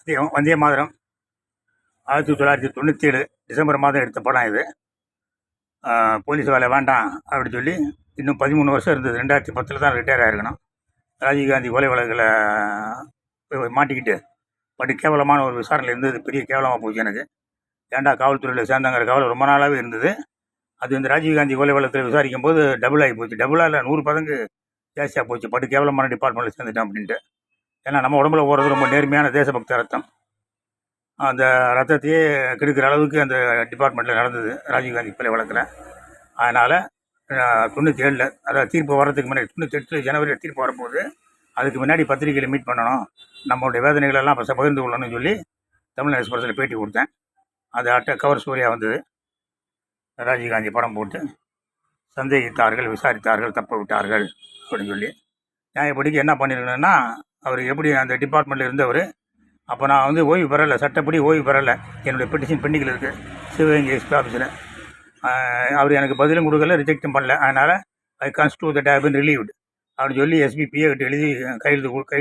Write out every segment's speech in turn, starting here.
வந்தே வந்தே மாதிரம். ஆயிரத்தி தொள்ளாயிரத்தி தொண்ணூற்றி ஏழு டிசம்பர் மாதம் எடுத்த படம் இது. போலீஸ் வேலை வேண்டாம் அப்படின்னு சொல்லி இன்னும் பதிமூணு வருஷம் இருந்தது. ரெண்டாயிரத்தி பத்தில் தான் ரிட்டையர் ஆகிருக்கணும் ராஜீவ்காந்தி கொலை வழக்கில் மாட்டிக்கிட்டு பட் கேவலமான ஒரு விசாரணையில் இருந்தது. பெரிய கேவலமாக போச்சு எனக்கு. ஏன்டா காவல்துறையில் சேர்ந்தாங்கிற கவலை ரொம்ப நாளாகவே இருந்தது. அது இந்த ராஜீவ்காந்தி கொலை வழக்கில் விசாரிக்கும் போது டபுள் ஆகி போச்சு. டபுளாக இல்லை நூறு பதங்கு ஜாஸ்தியாக போச்சு. பட்டு கேவலமான டிபார்ட்மெண்ட்டில் சேர்ந்துட்டேன் அப்படின்ட்டு. ஏன்னா நம்ம உடம்புல ஓடுறது ரொம்ப நேர்மையான தேசபக்த ரத்தம். அந்த ரத்தத்தையே கெடுக்கிற அளவுக்கு அந்த டிபார்ட்மெண்ட்டில் நடந்தது. ராஜீவ்காந்தி கொலை வழக்கில் அதனால் தொண்ணூற்றி ஏழில் அதாவது தீர்ப்பு வர்றதுக்கு முன்னாடி தொண்ணூற்றி எட்டு ஜனவரியில் தீர்ப்பு வரும்போது அதுக்கு முன்னாடி பத்திரிகையில் மீட் பண்ணணும். நம்மளுடைய வேதனைகளெல்லாம் பச பகிர்ந்து கொள்ளணும்னு சொல்லி தமிழ் எக்ஸ்பிரஸில் பேட்டி கொடுத்தேன். அது அட்டை கவர் ஸ்டோரியாக வந்தது. ராஜீவ்காந்தி படம் போட்டு சந்தேகித்தார்கள் விசாரித்தார்கள் தப்ப விட்டார்கள் அப்படின்னு சொல்லி. நியாயப்படிக்கு என்ன பண்ணியிருக்கணும்னா அவர் எப்படி அந்த டிபார்ட்மெண்ட்டில் இருந்தவர்? அப்போ நான் வந்து ஓய்வு பெறலை சட்டப்படி ஓய்வு பெறலை. என்னுடைய பெட்டிஷன் பெண்டிங்கில் இருக்குது சிவகங்கை எஸ்பி ஆஃபீஸில் அவர் எனக்கு பதிலும் கொடுக்கல ரிஜெக்டும் பண்ணல. அதனால் I construe that have been relieved அப்படின்னு சொல்லி எஸ்பிபிஏ கிட்ட எழுதி கையெழுத்து கை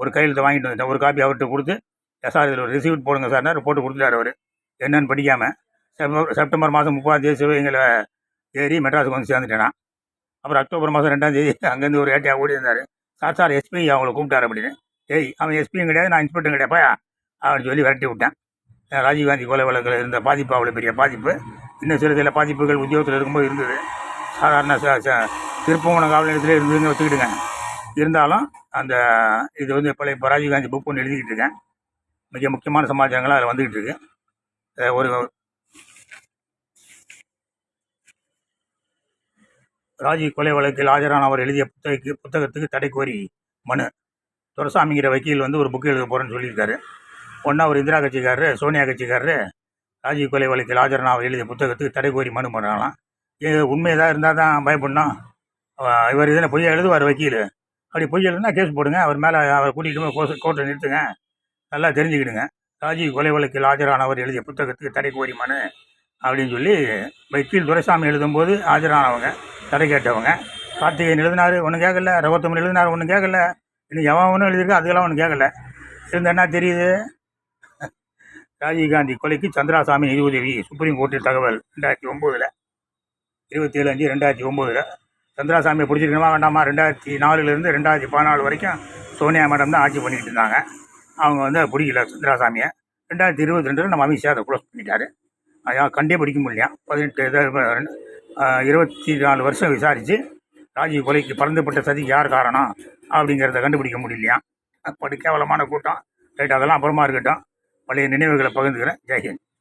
ஒரு கையெழுத்து வாங்கிட்டு வந்துட்டேன். ஒரு காப்பி அவர்கிட்ட கொடுத்து சார் இதில் ஒரு ரிசீப்ட் போடுங்க சார்னா ரிப்போர்ட் கொடுத்துட்டார் அவர். என்னன்னு படிக்காமல் செப்டம்பர் செப்டம்பர் மாதம் முப்பதாம் தேதி சிவகங்கையில் ஏறி மெட்ராஸுக்கு வந்து சேர்ந்துட்டேன் நான். அப்புறம் அக்டோபர் மாதம் ரெண்டாம் தேதி அங்கேருந்து ஒரு ஏட்டியாக ஓடி இருந்தார் சார் சார் எஸ்பி அவங்கள கூப்பிட்டாரு அப்படின்னு. ஏய் அவன் எஸ்பியும் கிடையாது நான் இன்ஸ்பெக்டரும் கிடையாப்பா அப்படின்னு சொல்லி விரட்டி விட்டேன். ராஜீவ்காந்தி கொலை வழக்கில் இருந்த பாதிப்பு அவ்வளோ பெரிய பாதிப்பு. இன்னும் சில சில பாதிப்புகள் உத்தியோகத்தில் இருக்கும்போது இருந்தது. சாதாரண ச ச- திருப்பவன காவல் நிலையத்தில் இருந்ததுன்னு வச்சுக்கிட்டுங்க இருந்தாலும் அந்த இது வந்து இப்போ இப்போ ராஜீவ்காந்தி புக் ஒன்று எழுதிக்கிட்டு இருக்கேன். மிக முக்கியமான சமாச்சாரங்களாக அதில் வந்துக்கிட்டு இருக்கு. ஒரு ராஜீவ் கொலை வழக்கில் ஆஜரான அவர் எழுதிய புத்தகக்கு புத்தகத்துக்கு தடை கோரி மனு. துரசாமிங்கிற வக்கீல் வந்து ஒரு புக் எழுத போகிறேன்னு சொல்லியிருக்காரு. ஒன்றா ஒரு இந்திரா கட்சிக்காரரு சோனியா கட்சிக்காரரு ராஜீவ் கொலை வழக்கில் ஆஜரான அவர் எழுதிய புத்தகத்துக்கு தடை கோரி மனு பண்ணுறாங்களாம் இது உண்மை ஏதாவது இருந்தால் தான் பயப்படணும். இவர் இதில் பொய்யா எழுதுவார் வக்கீல். அப்படி பொய் எழுதுனா கேஸ் போடுங்க. அவர் மேலே அவர் கூட்டிகிட்டு போய் கோர்ட் கோர்ட்டை நிறுத்துங்க. நல்லா தெரிஞ்சுக்கிடுங்க. ராஜீவ் கொலை வழக்கில் ஆஜரானவர் எழுதிய புத்தகத்துக்கு தடை கோரி மனு அப்படின்னு சொல்லி வக்கீல் துரைசாமி எழுதும்போது ஆஜரானவங்க. கதை கேட்டவங்க கார்த்திகேயன் எழுதினார் ஒன்றும் கேட்கல ரகோத்தமன் எழுதினார் ஒன்றும் கேட்கல இன்னும் எவன் ஒன்றும் எழுதியிருக்கா அதுக்கெல்லாம் ஒன்றும் கேட்கல இருந்த என்ன தெரியுது? ராஜீவ்காந்தி கொலைக்கு சந்திராசாமி நிதி உதவி சுப்ரீம் கோர்ட்டில் தகவல் ரெண்டாயிரத்தி ஒம்போதில். இருபத்தி ஏழு அஞ்சு ரெண்டாயிரத்தி ஒம்போதில். சந்திராசாமியை பிடிச்சிருக்கணுமா வேண்டாமா? ரெண்டாயிரத்தி நாலுலேருந்து ரெண்டாயிரத்தி பதினாலு வரைக்கும் சோனியா மேடம் தான் ஆட்சி பண்ணிக்கிட்டு இருந்தாங்க. அவங்க வந்து பிடிக்கல சந்திராசாமியை. ரெண்டாயிரத்தி இருபத்தி ரெண்டில் நம்ம அமித்ஷா அதை க்ளோஸ் பண்ணிட்டாரு. அதான் கண்டே பிடிக்க முடியலையா பதினெட்டு இதை இருபத்தி நாலு வருஷம் விசாரித்து ராஜீவ் கொலைக்கு பறந்துபட்ட சதிக்கு யார் காரணம் அப்படிங்கிறத கண்டுபிடிக்க முடியலையா? அப்படி கேவலமான கூட்டம். ரைட் அதெல்லாம் அப்புறமா இருக்கட்டும். பழைய நினைவுகளை பகிர்ந்துக்கிறேன். ஜெய்ஹிந்த்.